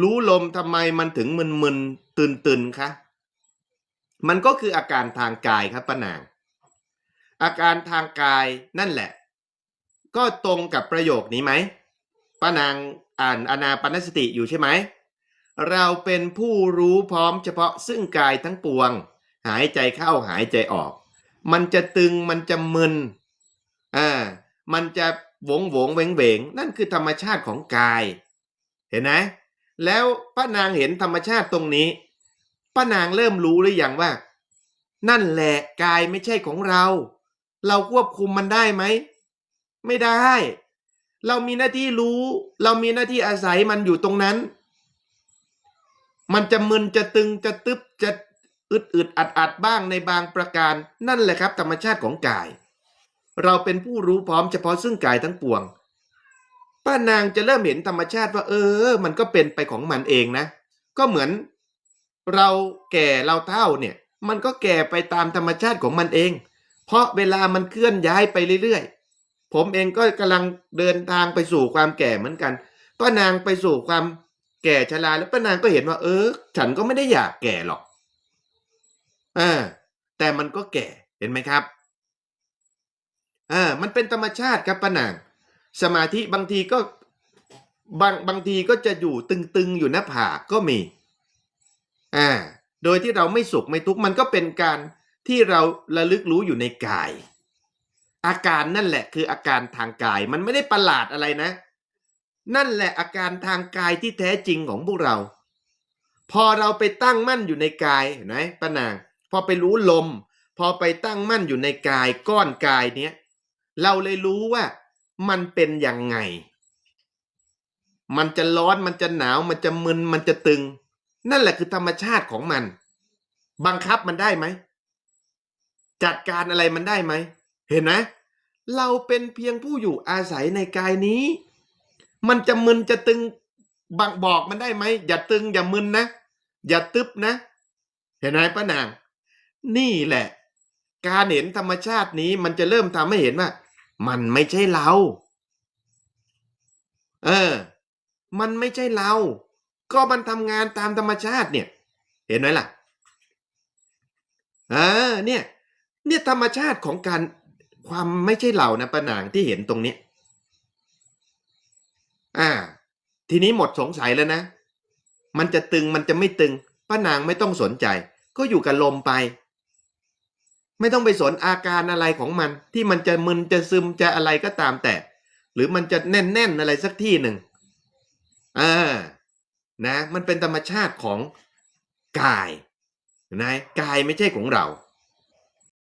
รู้ลมทำไมมันถึงมึนๆตื่นๆคะมันก็คืออาการทางกายครับป้านาง อาการทางกายนั่นแหละ ก็ตรงกับประโยคนี้ไหมป้านางอ่านอนาปนสติอยู่ใช่ไหมเราเป็นผู้รู้พร้อมเฉพาะซึ่งกายทั้งปวง หายใจเข้าหายใจออก มันจะตึงมันจะมึนอ่ามันจะหวงหวงเวงเวงนั่นคือธรรมชาติของกาย เห็นไหม แล้วป้านางเห็นธรรมชาติตรงนี้ป้านางเริ่มรู้หรือยังว่า นั่นแหละกายไม่ใช่ของเรา เราควบคุมมันได้ไหม ไม่ได้ เรามีหน้าที่รู้ เรามีหน้าที่อาศัยมันอยู่ตรงนั้น มันจะมึนจะตึงจะตึบจะอึดอึดอัดอัดบ้างในบางประการ นั่นแหละครับ ธรรมชาติของกาย เราเป็นผู้รู้พร้อมเฉพาะซึ่งกายทั้งปวง ป้านางจะเริ่มเห็นธรรมชาติว่า เออ มันก็เป็นไปของมันเองนะ ก็เหมือนเราแก่เราเฒ่าเนี่ย มันก็แก่ไปตามธรรมชาติของมันเอง เพราะเวลามันเคลื่อนย้ายไปเรื่อยๆ ผมเองก็กำลังเดินทางไปสู่ความแก่เหมือนกันป้านางไปสู่ความแก่ชราแล้วป้านางก็เห็นว่า เออ ฉันก็ไม่ได้อยากแก่หรอกอ่าแต่มันก็แก่เห็นไหมครับอ่ามันเป็นธรรมชาติครับป้านาง สมาธิบางทีก็บางบางทีก็จะอยู่ตึงๆอยู่หน้าผากก็มีอ่าโดยที่เราไม่สุขไม่ทุกข์มันก็เป็นการที่เราระลึกรู้อยู่ในกาย อาการนั่นแหละคืออาการทางกายมันไม่ได้ประหลาดอะไรนะ นั่นแหละอาการทางกายที่แท้จริงของพวกเรา พอเราไปตั้งมั่นอยู่ในกายเห็นไหมป้านางพอไปรู้ลม พอไปตั้งมั่นอยู่ในกายก้อนกายเนี้ยเราเลยรู้ว่า มันเป็นยังไง มันจะร้อนมันจะหนาวมันจะมึนมันจะตึง นั่นแหละคือธรรมชาติของมัน บังคับมันได้ไหม จัดการอะไรมันได้ไหม เห็นไหมเราเป็นเพียงผู้อยู่อาศัยในกายนี้ มันจะมึนจะตึงบังบอกมันได้ไหม อย่าตึงอย่ามึนนะ อย่าตึบนะ เห็นไหมป้านาง นี่แหละ การเห็นธรรมชาตินี้มันจะเริ่มทำให้เห็นว่า มันไม่ใช่เรา เออ มันไม่ใช่เรา ก็มันทำงานตามธรรมชาติเนี่ย เห็นไหมล่ะเออเนี่ย เนี่ยธรรมชาติของการความไม่ใช่เรานะป้านางที่เห็นตรงเนี้ยอ่า ทีนี้หมดสงสัยแล้วนะ มันจะตึงมันจะไม่ตึงป้านางไม่ต้องสนใจ ก็อยู่กับลมไป ไม่ต้องไปสนอาการอะไรของมัน ที่มันจะมึนจะซึมจะอะไรก็ตามแต่ หรือมันจะแน่นๆอะไรสักที่หนึ่งอ่านะมันเป็นธรรมชาติของกายนะกายไม่ใช่ของเรา